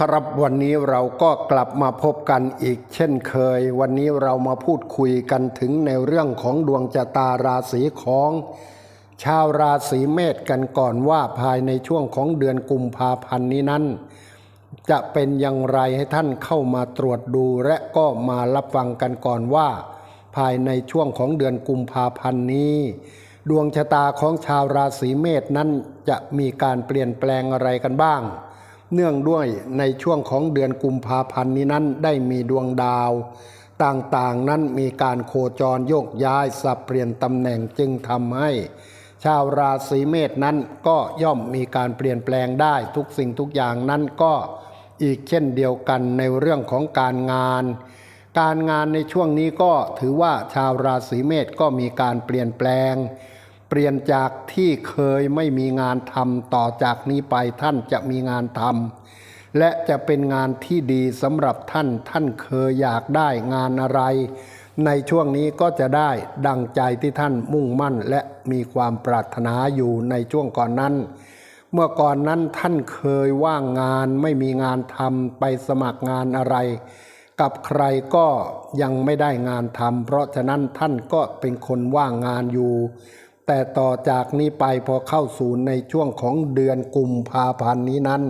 ครับวันนี้เราก็กลับมาพบกันอีกเช่นเคย วันนี้เรามาพูดคุยกันถึงในเรื่องของดวงชะตาราศีของ ชาวราศีเมษกันก่อนว่าภายในช่วงของเดือนกุมภาพันธ์นี้นั้น จะเป็นอย่างไรให้ท่านเข้ามาตรวจดูและก็มารับฟังกันก่อนว่า ภายในช่วงของเดือนกุมภาพันธ์นี้ ดวงชะตาของชาวราศีเมษนั้นจะมีการเปลี่ยนแปลงอะไรกันบ้าง เนื่องด้วยในช่วงของเดือนกุมภาพันธ์นี้นั้นได้มีดวงดาว ต่างๆนั้นมีการโคจรโยกย้ายสับเปลี่ยนตำแหน่งจึงทำให้ ชาวราศีเมษนั้นก็ย่อมมีการเปลี่ยนแปลงได้ทุกสิ่งทุกอย่างนั้นก็อีกเช่นเดียวกันในเรื่องของการงาน การงานในช่วงนี้ก็ถือว่าชาวราศีเมษก็มีการเปลี่ยนแปลง เปลี่ยนจากที่เคยไม่มีงานทำต่อจากนี้ไปท่านจะมีงานทำและจะเป็นงานที่ดีสำหรับท่านท่านเคยอยากได้งานอะไร ในช่วงนี้ก็จะได้ดังใจที่ท่านมุ่งมั่นและมีความปรารถนาอยู่ในช่วงก่อนนั้น เมื่อก่อนนั้นท่านเคยว่างงานไม่มีงานทำไปสมัครงานอะไร กับใครก็ยังไม่ได้งานทำเพราะฉะนั้นท่านก็เป็นคนว่างงานอยู่ แต่ต่อจากนี้ไปพอเข้าสู่ในช่วงของเดือนกุมภาพันธ์นี้นั้น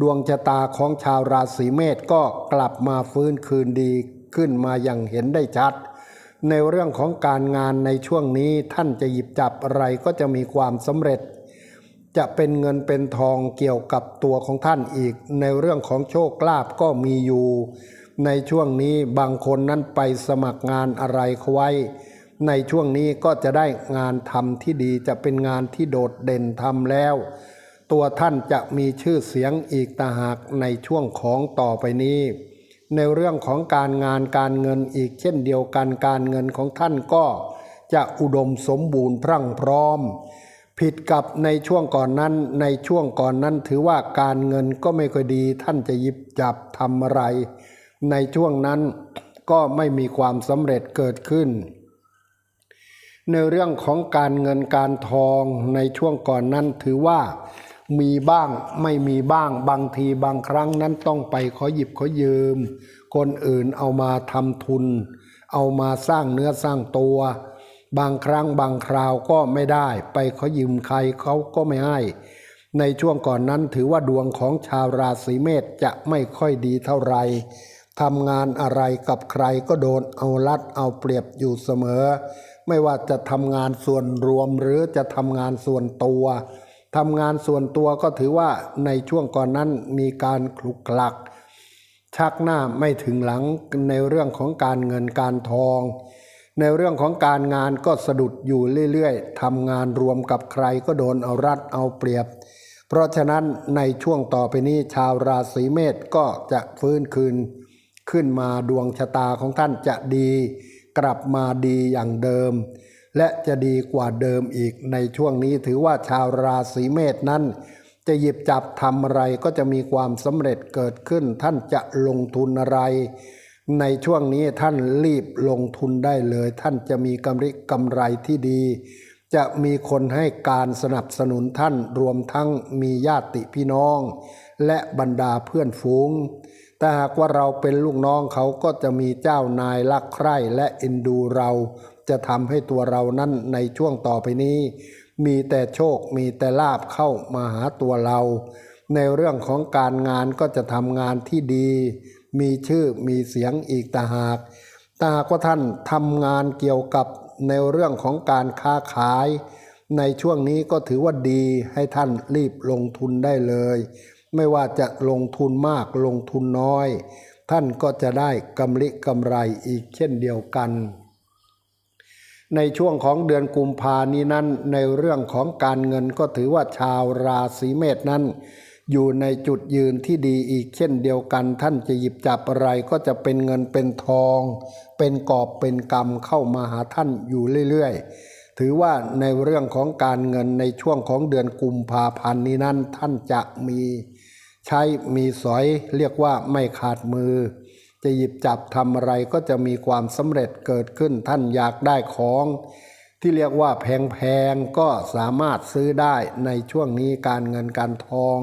ดวงชะตาของชาวราศีเมษก็กลับมาฟื้นคืนดีขึ้นมาอย่างเห็นได้ชัด ในเรื่องของการงานในช่วงนี้ท่านจะหยิบจับอะไรก็จะมีความสำเร็จ จะเป็นเงินเป็นทองเกี่ยวกับตัวของท่านอีก ในเรื่องของโชคลาภก็มีอยู่ ในช่วงนี้บางคนนั้นไปสมัครงานอะไรเขาไว้ ในช่วงนี้ก็จะได้งานทำที่ดีจะเป็นงานที่โดดเด่นทำแล้ว ตัวท่านจะมีชื่อเสียงอีกต่าหากในช่วงของต่อไปนี้ ในเรื่องของการงานการเงินอีกเช่นเดียวกันการเงินของท่านก็จะอุดมสมบูรณ์พรั่งพร้อม ผิดกับในช่วงก่อนนั้นในช่วงก่อนนั้นถือว่าการเงินก็ไม่ค่อยดีท่านจะหยิบจับทำอะไร ในช่วงนั้นก็ไม่มีความสำเร็จเกิดขึ้น ในเรื่องของการเงินการทองในช่วงก่อนนั้นถือว่ามีบ้างไม่มีบ้างบางทีบางครั้งนั้นต้องไปขอหยิบขอยืม คนอื่นเอามาทำทุน เอามาสร้างเนื้อสร้างตัว บางครั้งบางคราวก็ไม่ได้ ไปขอยืมใครเขาก็ไม่ให้ ในช่วงก่อนนั้นถือว่าดวงของชาวราศีเมษจะไม่ค่อยดีเท่าไหร่ทำงานอะไรกับใครก็โดนเอารัดเอาเปรียบอยู่เสมอ ไม่ว่าจะทำงานส่วนรวมหรือจะทำงานส่วนตัวทำงานส่วนตัวก็ถือว่าในช่วงก่อนนั้นมีการคลุกคลัก ชักหน้าไม่ถึงหลังในเรื่องของการเงินการทอง ในเรื่องของการงานก็สะดุดอยู่เรื่อยๆทำงานรวมกับใครก็โดนเอารัดเอาเปรียบ เพราะฉะนั้นในช่วงต่อไปนี้ชาวราศีเมษก็จะฟื้นคืน ขึ้นมาดวงชะตาของท่านจะดี กลับมาดีอย่างเดิม และจะดีกว่าเดิมอีกในช่วงนี้ถือว่าชาวราศีเมษนั้น จะหยิบจับทำอะไรก็จะมีความสำเร็จเกิดขึ้น ท่านจะลงทุนอะไร ในช่วงนี้ท่านรีบลงทุนได้เลย ท่านจะมีกำไรกำไรที่ดี จะมีคนให้การสนับสนุนท่านรวมทั้งมีญาติพี่น้อง และบรรดาเพื่อนฝูง แต่หากว่าเราเป็นลูกน้องเขาก็จะมีเจ้านายรักใคร่และเอ็นดูเรา จะทำให้ตัวเรานั้นในช่วงต่อไปนี้ มีแต่โชคมีแต่ลาบเข้ามาหาตัวเรา ในเรื่องของการงานก็จะทำงานที่ดี มีชื่อมีเสียงอีกต่างหากต่หากว่าท่านทำงานเกี่ยวกับในเรื่องของการค้าขาย ในช่วงนี้ก็ถือว่าดีให้ท่านรีบลงทุนได้เลย ไม่ว่าจะลงทุนมากลงทุนน้อย ท่านก็จะได้กำลิกำไรอีกเช่นเดียวกัน ในช่วงของเดือนกุมภานี้นั้น ในเรื่องของการเงินก็ถือว่าชาวราศีเมษนั้น อยู่ในจุดยืนที่ดีอีกเช่นเดียวกัน ท่านจะหยิบจับอะไรก็จะเป็นเงินเป็นทอง เป็นกอบเป็นกำเข้ามาหาท่านอยู่เรื่อยๆ ถือว่าในเรื่องของการเงินในช่วงของเดือนกุมภาพันธ์นี้นั้นท่านจะมี ใช้มีสอยเรียกว่าไม่ขาดมือ จะหยิบจับทำอะไรก็จะมีความสำเร็จเกิดขึ้นท่านอยากได้ของ ที่เรียกว่าแพงๆก็สามารถซื้อได้ในช่วงนี้การเงินการทอง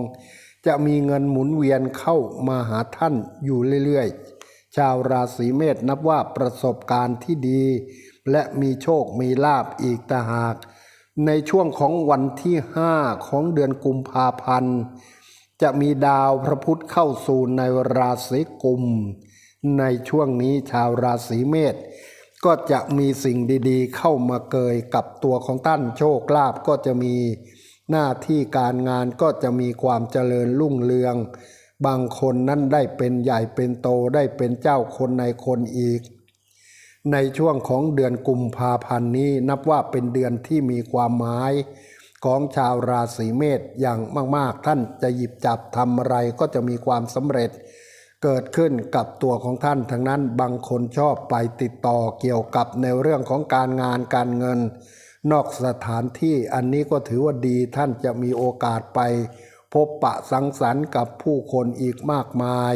จะมีเงินหมุนเวียนเข้ามาหาท่านอยู่เรื่อยๆ ชาวราศีเมษนับว่าประสบการณ์ที่ดี และมีโชคมีลาบอีกต่หาก ในช่วงของวันที่ 5 ของเดือนกุมภาพันธ์ จะมีดาวพระพุธเข้าสู่ในราศีกุม ในช่วงนี้ชาวราศีเมษก็จะมีสิ่งดีๆ เข้ามาเกยกับตัวของท่านโชคลาภก็จะมีหน้าที่การงานก็จะมีความเจริญรุ่งเรือง บางคนนั้นได้เป็นใหญ่เป็นโตได้เป็นเจ้าคนในคนอีก ในช่วงของเดือนกุมภาพันธ์นี้นับว่าเป็นเดือนที่มีความหมาย ของชาวราศีเมษอย่างมาก ๆ ท่านจะหยิบจับทำอะไรก็จะมีความสำเร็จ เกิดขึ้นกับตัวของท่านทั้งนั้นบางคนชอบไปติดต่อเกี่ยวกับในเรื่องของการงานการเงิน นอกสถานที่อันนี้ก็ถือว่าดีท่านจะมีโอกาสไป พบปะสังสรรค์กับผู้คนอีกมากมาย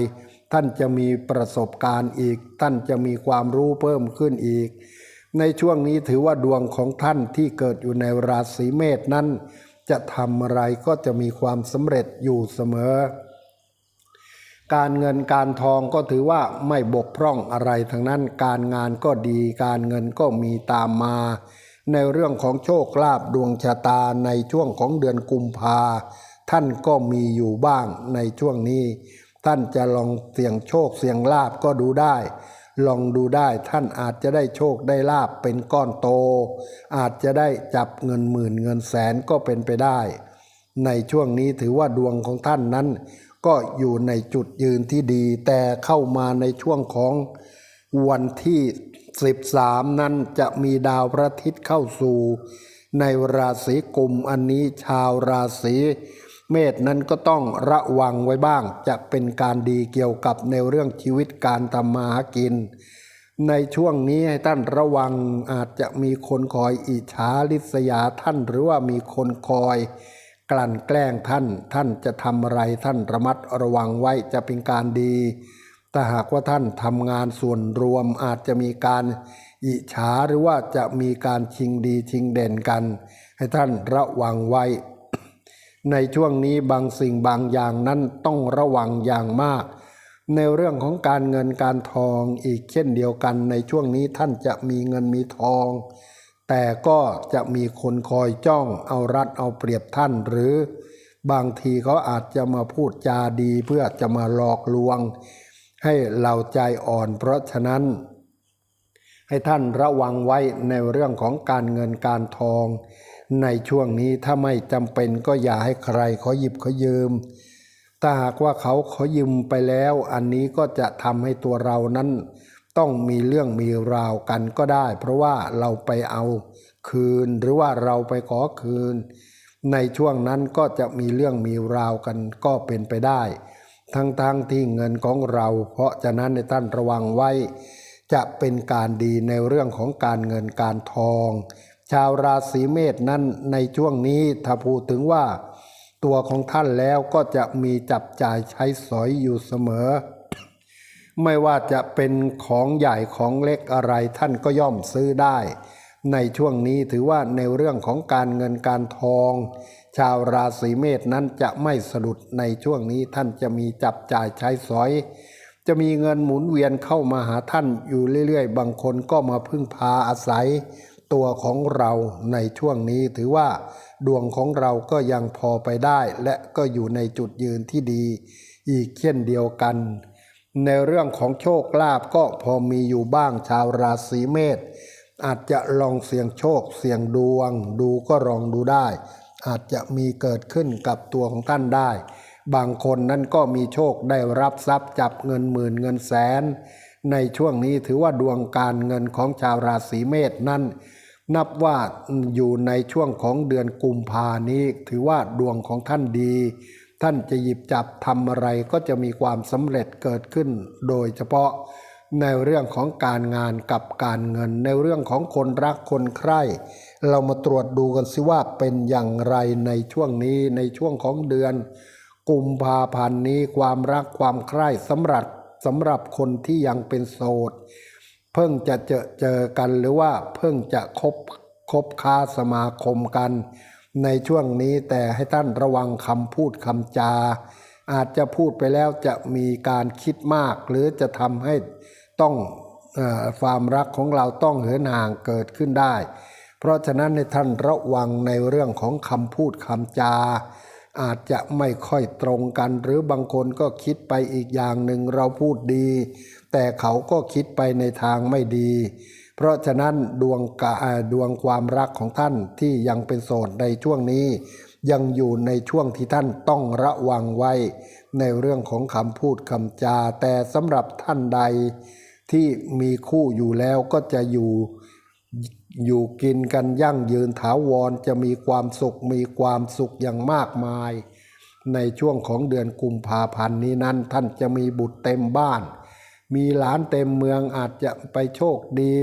ท่านจะมีประสบการณ์อีก ท่านจะมีความรู้เพิ่มขึ้นอีก ในช่วงนี้ถือว่าดวงของท่านที่เกิดอยู่ในราศีเมษนั้น จะทำอะไรก็จะมีความสำเร็จอยู่เสมอ การเงินการทองก็ถือว่าไม่บกพร่องอะไรทั้งนั้น การงานก็ดี การเงินก็มีตามมา ในเรื่องของโชคลาภดวงชะตาในช่วงของเดือนกุมภาท่านก็มีอยู่บ้างในช่วงนี้ ท่านจะลองเสี่ยงโชคเสี่ยงลาบก็ดูได้ ลองดูได้ท่านอาจจะได้โชคได้ลาบเป็นก้อนโต อาจจะได้จับเงินหมื่นเงินแสนก็เป็นไปได้ ในช่วงนี้ถือว่าดวงของท่านนั้น ก็อยู่ในจุดยืนที่ดี แต่เข้ามาในช่วงของวันที่ 13 นั้นจะมีดาวพระอาทิตย์เข้าสู่ ในราศีกุมอันนี้ชาวราศี เมษนั้นก็ต้องระวังไว้บ้าง จะเป็นการดีเกี่ยวกับในเรื่องชีวิตการทำมาหากิน ในช่วงนี้ให้ท่านระวังอาจจะมีคนคอยอิจฉาริษยาท่านหรือว่ามีคนคอย กลั่นแกล้งท่าน ท่านจะทำอะไรท่านระมัดระวังไว้จะเป็นการดีถ้าหากว่าท่านทำงานส่วนรวมอาจจะมีการอิจฉาหรือว่าจะมีการชิงดีชิงเด่นกัน ให้ท่านระวังไว้ ในช่วงนี้บางสิ่งบางอย่างนั้นต้องระวังอย่างมาก ในเรื่องของการเงินการทองอีกเช่นเดียวกัน ในช่วงนี้ท่านจะมีเงินมีทอง แต่ก็จะมีคนคอยจ้องเอารัดเอาเปรียบท่านหรือบางทีเขาอาจจะมาพูดจาดีเพื่อจะมาหลอกลวง ให้เราใจอ่อนเพราะฉะนั้น ให้ท่านระวังไว้ในเรื่องของการเงินการทอง ในช่วงนี้ถ้าไม่จำเป็นก็อย่าให้ใครขาหยิบขายืม ถ้าหากว่าเขาขายืมไปแล้ว อันนี้ก็จะทำให้ตัวเรานั้น ต้องมีเรื่องมีราวกันก็ได้ เพราะว่าเราไปเอาคืนหรือว่าเราไปขอคืน ในช่วงนั้นก็จะมีเรื่องมีราวกันก็เป็นไปได้ ทั้งๆทที่เงินของเรา เพราะฉะนั้นในท่านระวังไว้ จะเป็นการดีในเรื่องของการเงินการทอง ชาวราศีเมษนั้นในช่วงนี้ถ้าพูดถึงว่า ตัวของท่านแล้วก็จะมีจับจ่ายใช้สอยอยู่เสมอ ไม่ว่าจะเป็นของใหญ่ของเล็กอะไรท่านก็ย่อมซื้อได้ ในช่วงนี้ถือว่าในเรื่องของการเงินการทอง ชาวราศีเมษนั้นจะไม่สะดุดในช่วงนี้ท่านจะมีจับจ่ายใช้สอย จะมีเงินหมุนเวียนเข้ามาหาท่านอยู่เรื่อยๆ บางคนก็มาพึ่งพาอาศัย ตัวของเราในช่วงนี้ถือว่า ดวงของเราก็ยังพอไปได้ และก็อยู่ในจุดยืนที่ดี อีกเช่นเดียวกัน ในเรื่องของโชคลาภก็พอมีอยู่บ้างชาวราศีเมษอาจจะลองเสี่ยงโชคเสี่ยงดวง ดูก็ลองดูได้ อาจจะมีเกิดขึ้นกับตัวของท่านได้ บางคนนั้นก็มีโชคได้รับทรัพย์จับเงินหมื่นเงินแสน ในช่วงนี้ถือว่าดวงการเงินของชาวราศีเมษนั้น นับว่าอยู่ในช่วงของเดือนกุมภานี้ ถือว่าดวงของท่านดี ท่านจะหยิบจับทำอะไรก็จะมีความสำเร็จเกิดขึ้น โดยเฉพาะในเรื่องของการงานกับการเงิน ในเรื่องของคนรักคนใคร่ เรามาตรวจดูกันสิว่าเป็นอย่างไรในช่วงนี้ในช่วงของเดือน กุมภาพันธ์นี้ความรักความใคร่สำหรับสำหรับคนที่ยังเป็นโสด เพิ่งจะเจอเจอกันหรือว่าเพิ่งจะคบคบค้าสมาคมกัน ในช่วงนี้แต่ให้ท่านระวังคำพูดคำจา อาจจะพูดไปแล้วจะมีการคิดมาก หรือจะทำให้ต้องความรักของเราต้องเหินห่างเกิดขึ้นได้ เพราะฉะนั้นในท่านระวังในเรื่องของคำพูดคำจา อาจจะไม่ค่อยตรงกัน หรือบางคนก็คิดไปอีกอย่างหนึ่งเราพูดดี แต่เขาก็คิดไปในทางไม่ดี เพราะฉะนั้นดวงกาดวงความรักของท่านที่ยังเป็นโสดในช่วงนี้ ยังอยู่ในช่วงที่ท่านต้องระวังไว้ ในเรื่องของคำพูดคำจา แต่สำหรับท่านใดที่มีคู่อยู่แล้วก็จะอยู่อยู่กินกันยั่งยืนถาวรจะมีความสุขมีความสุขอย่างมากมาย ในช่วงของเดือนกุมภาพันธ์นี้นั้นท่านจะมีบุตรเต็มบ้าน มีหลานเต็มเมืองอาจจะไปโชคดี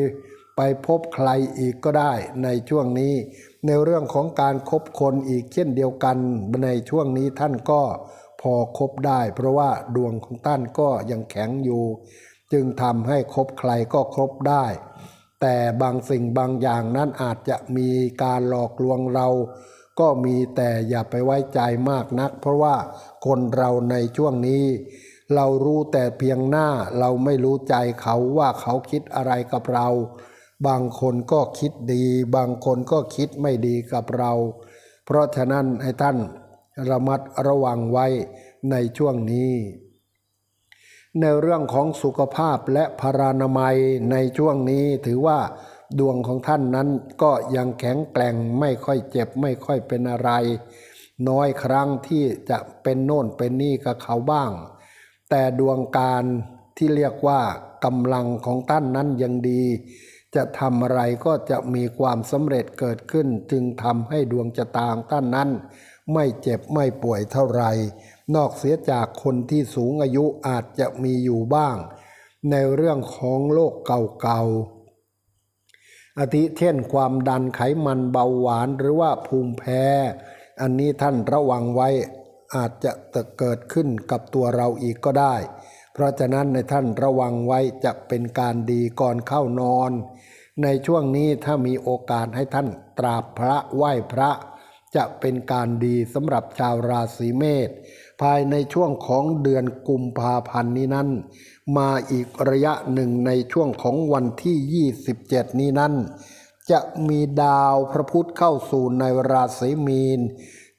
ไปพบใครอีกก็ได้ในช่วงนี้ ในเรื่องของการคบคนอีกเช่นเดียวกันในช่วงนี้ท่านก็พอคบได้ เพราะว่าดวงของท่านก็ยังแข็งอยู่ จึงทำให้คบใครก็คบได้ แต่บางสิ่งบางอย่างนั้นอาจจะมีการหลอกลวงเรา ก็มีแต่อย่าไปไว้ใจมากนัก เพราะว่าคนเราในช่วงนี้ เรารู้แต่เพียงหน้าเราไม่รู้ใจเขาว่าเขาคิดอะไรกับเรา บางคนก็คิดดี บางคนก็คิดไม่ดีกับเรา เพราะฉะนั้นให้ท่านระมัดระวังไว้ในช่วงนี้ ในเรื่องของสุขภาพและพารานามัยในช่วงนี้ถือว่าดวงของท่านนั้นก็ยังแข็งแกร่งไม่ค่อยเจ็บไม่ค่อยเป็นอะไร น้อยครั้งที่จะเป็นโน่นเป็นนี่กับเขาบ้าง แต่ดวงการที่เรียกว่ากำลังของท่านนั้นยังดี จะทำอะไรก็จะมีความสำเร็จเกิดขึ้น จึงทำให้ดวงชะตางท่านนั้น ไม่เจ็บไม่ป่วยเท่าไรนอกเสียจากคนที่สูงอายุอาจจะมีอยู่บ้าง ในเรื่องของโรคเก่าๆอาทิเช่นความดันไขมันเบาหวานหรือว่าภูมิแพ้ อันนี้ท่านระวังไว้ อาจจะเกิดขึ้นกับตัวเราอีกก็ได้ เพราะฉะนั้นในท่านระวังไว้จะเป็นการดีก่อนเข้านอน ในช่วงนี้ถ้ามีโอกาสให้ท่านตราบพระไหว้พระ จะเป็นการดีสำหรับชาวราศีเมษภายในช่วงของเดือนกุมภาพันธ์นี้นั้น มาอีกระยะหนึ่งในช่วงของวันที่ 27 นี้นั้น จะมีดาวพระพุธเข้าสู่ในราศีมีน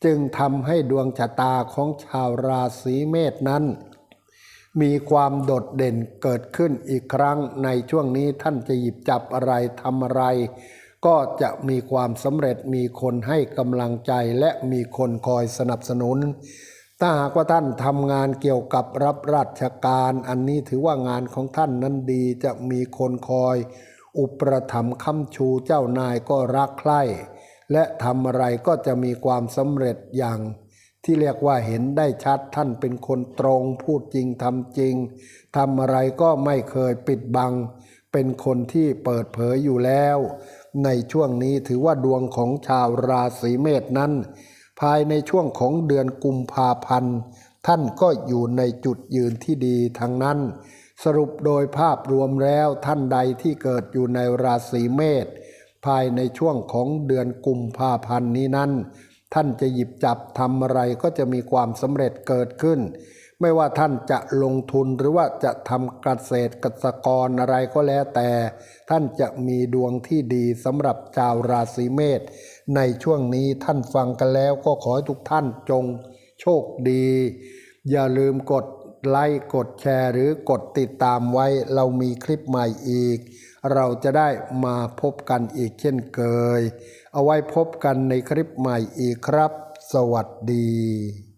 จึงทำให้ดวงชะตาของชาวราศีเมษนั้น มีความโดดเด่นเกิดขึ้นอีกครั้งในช่วงนี้ท่านจะหยิบจับอะไรทำอะไร ก็จะมีความสำเร็จมีคนให้กำลังใจและมีคนคอยสนับสนุน ถ้าหากว่าท่านทำงานเกี่ยวกับรับราชการ อันนี้ถือว่างานของท่านนั้นดีจะมีคนคอย อุปถัมภ์ค้ำชูเจ้านายก็รักใคร่ และทำอะไรก็จะมีความสำเร็จอย่าง ที่เรียกว่าเห็นได้ชัดท่านเป็นคนตรงพูดจริงทำจริงทำอะไรก็ไม่เคยปิดบัง เป็นคนที่เปิดเผยอยู่แล้ว ในช่วงนี้ถือว่าดวงของชาวราศีเมษนั้น ภายในช่วงของเดือนกุมภาพันธ์ท่านก็อยู่ในจุดยืนที่ดีทั้งนั้น สรุปโดยภาพรวมแล้วท่านใดที่เกิดอยู่ในราศีเมษ ภายในช่วงของเดือนกุมภาพันธ์นี้นั้น ท่านจะหยิบจับทำอะไรก็จะมีความสำเร็จเกิดขึ้น ไม่ว่าท่านจะลงทุนหรือว่าจะทำเกษตรกษกรอะไรก็แล้วแต่ ท่านจะมีดวงที่ดีสำหรับชาวราศีเมษในช่วงนี้ท่านฟังกันแล้วก็ขอให้ทุกท่านจงโชคดี อย่าลืมกดไลค์กดแชร์หรือกดติดตามไว้เรามีคลิปใหม่อีก เราจะได้มาพบกันอีกเช่นเคย เอาไว้พบกันในคลิปใหม่อีกครับ สวัสดี